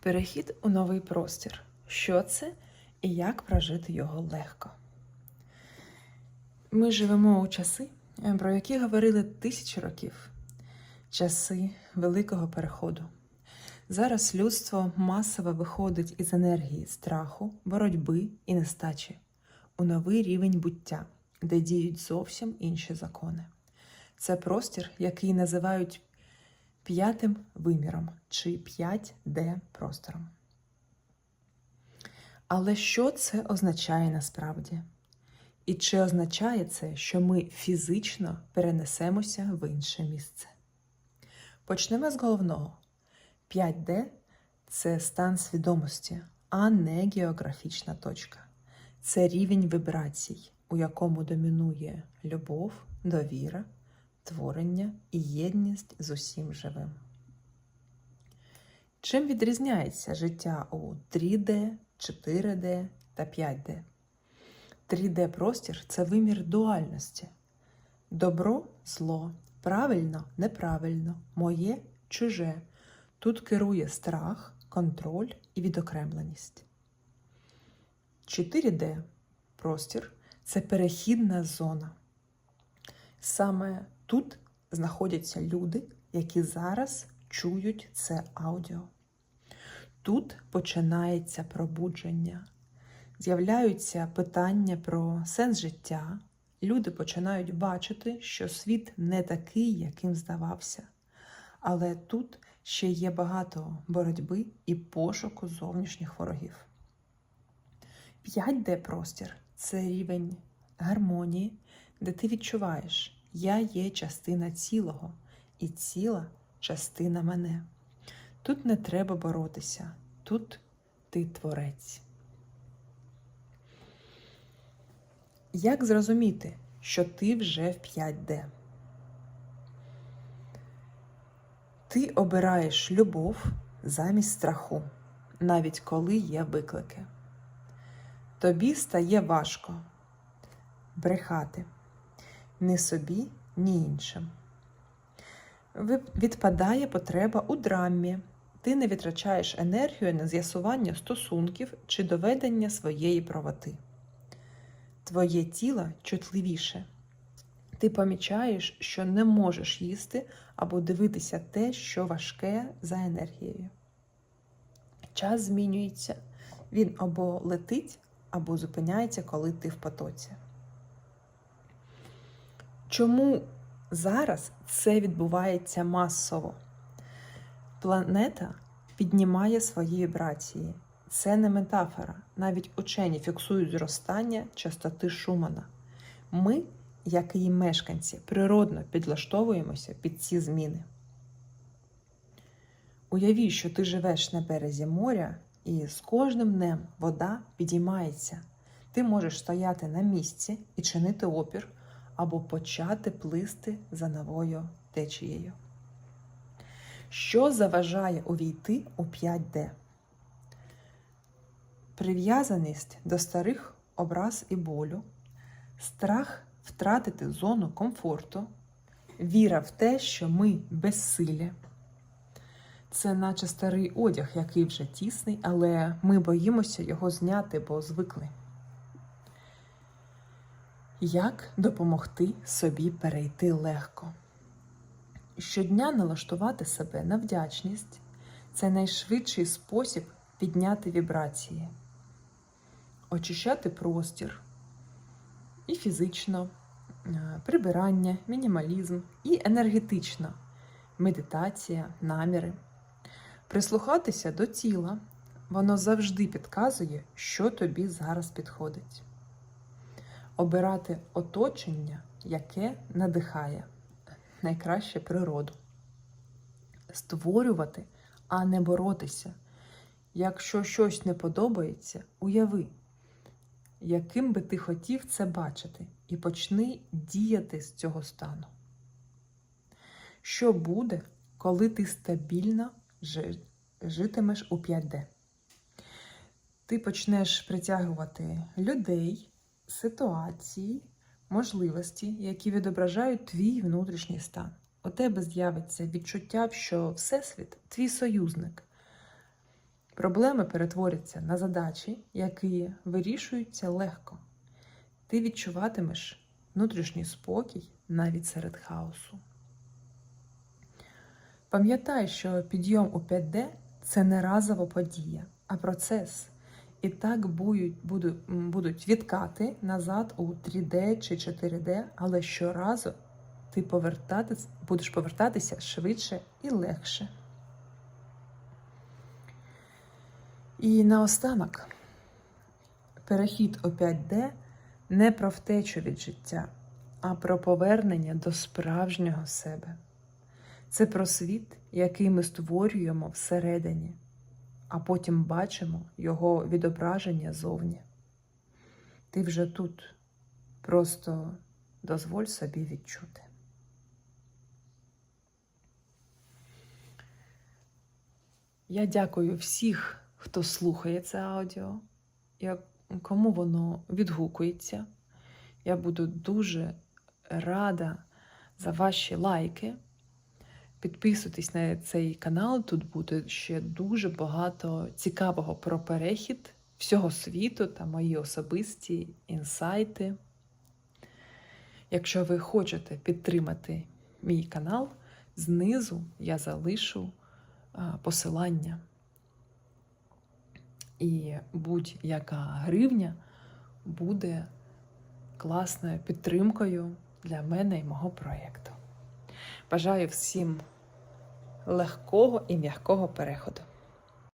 Перехід у новий простір. Що це і як прожити його легко? Ми живемо у часи, е, про які говорили тисячі років, часи великого переходу. Зараз людство масово виходить із енергії страху, боротьби і нестачі у новий рівень буття, де діють зовсім інші закони. Це простір, який називають п'ятим виміром чи 5D простором. Але що це означає насправді? І чи означає це, що ми фізично перенесемося в інше місце? Почнемо з головного. 5D це стан свідомості, а не географічна точка. Це рівень вібрацій, у якому домінує любов, довіра, творення і єдність з усім живим. Чим відрізняється життя у 3D, 4D та 5D? 3D простір це вимір дуальності. Добро зло, правильно, неправильно, моє чуже. Тут керує страх, контроль і відокремленість. 4D простір це перехідна зона. Саме тут знаходяться люди, які зараз чують це аудіо. Тут починається пробудження, з'являються питання про сенс життя. Люди починають бачити, що світ не такий, яким здавався. Але тут ще є багато боротьби і пошуку зовнішніх ворогів. 5D простір це рівень гармонії, де ти відчуваєш, я є частина цілого, і ціла частина мене. Тут не треба боротися, тут ти творець. Як зрозуміти, що ти вже в 5D? Ти обираєш любов замість страху, навіть коли є виклики. Тобі стає важко брехати ні собі, ні іншим. Відпадає потреба у драмі. Ти не витрачаєш енергію на з'ясування стосунків чи доведення своєї правоти. Твоє тіло чутливіше. Ти помічаєш, що не можеш їсти або дивитися те, що важке за енергією. Час змінюється, він або летить, або зупиняється, коли ти в потоці. Чому зараз це відбувається масово? Планета піднімає свої вібрації. Це не метафора. Навіть учені фіксують зростання частоти Шумана. Ми, як і мешканці, природно підлаштовуємося під ці зміни. Уяві, що ти живеш на березі моря, і з кожним днем вода підіймається. Ти можеш стояти на місці і чинити опір або почати плисти за новою течією. Що заважає увійти у 5D? Прив'язаність до старих образ і болю, страх втратити зону комфорту, віра в те, що ми безсилі. Це наче старий одяг, який вже тісний, але ми боїмося його зняти, бо звикли. Як допомогти собі перейти легко? Щодня налаштувати себе на вдячність це найшвидший спосіб підняти вібрації, очищати простір і фізично, е, прибирання, мінімалізм, і енергетично, медитація, наміри. Прислухатися до тіла, воно завжди підказує, що тобі зараз підходить. Обирати оточення, яке надихає найкраще природу. Створювати, а не боротися. Якщо щось не подобається, уяви, яким би ти хотів це бачити, і почни діяти з цього стану. Що буде, коли ти стабільно житимеш у 5D? Ти почнеш притягувати людей, ситуації, можливості, які відображають твій внутрішній стан. У тебе з'явиться відчуття, що Всесвіт твій союзник. Проблеми перетворяться на задачі, які вирішуються легко. Ти відчуватимеш внутрішній спокій навіть серед хаосу. Пам'ятай, що підйом у 5D це не разова подія, а процес. І так будуть, буду- будуть відкати назад у 3D чи 4D, але щоразу ти повертатись, будеш повертатися швидше і легше. І наостанок, перехід у 5D не про втечу від життя, а про повернення до справжнього себе. Це про світ, який ми створюємо всередині, а потім бачимо його відображення зовні. Ти вже тут. Просто дозволь собі відчути. Я дякую всіх, хто слухає це аудіо, кому воно відгукується. Я буду дуже рада за ваші лайки. Підписуйтесь на цей канал, тут буде ще дуже багато цікавого про перехід всього світу та мої особисті інсайти. Якщо ви хочете підтримати мій канал, знизу я залишу посилання. І будь-яка гривня буде класною підтримкою для мене і мого проєкту. Бажаю всім легкого і м'якого переходу.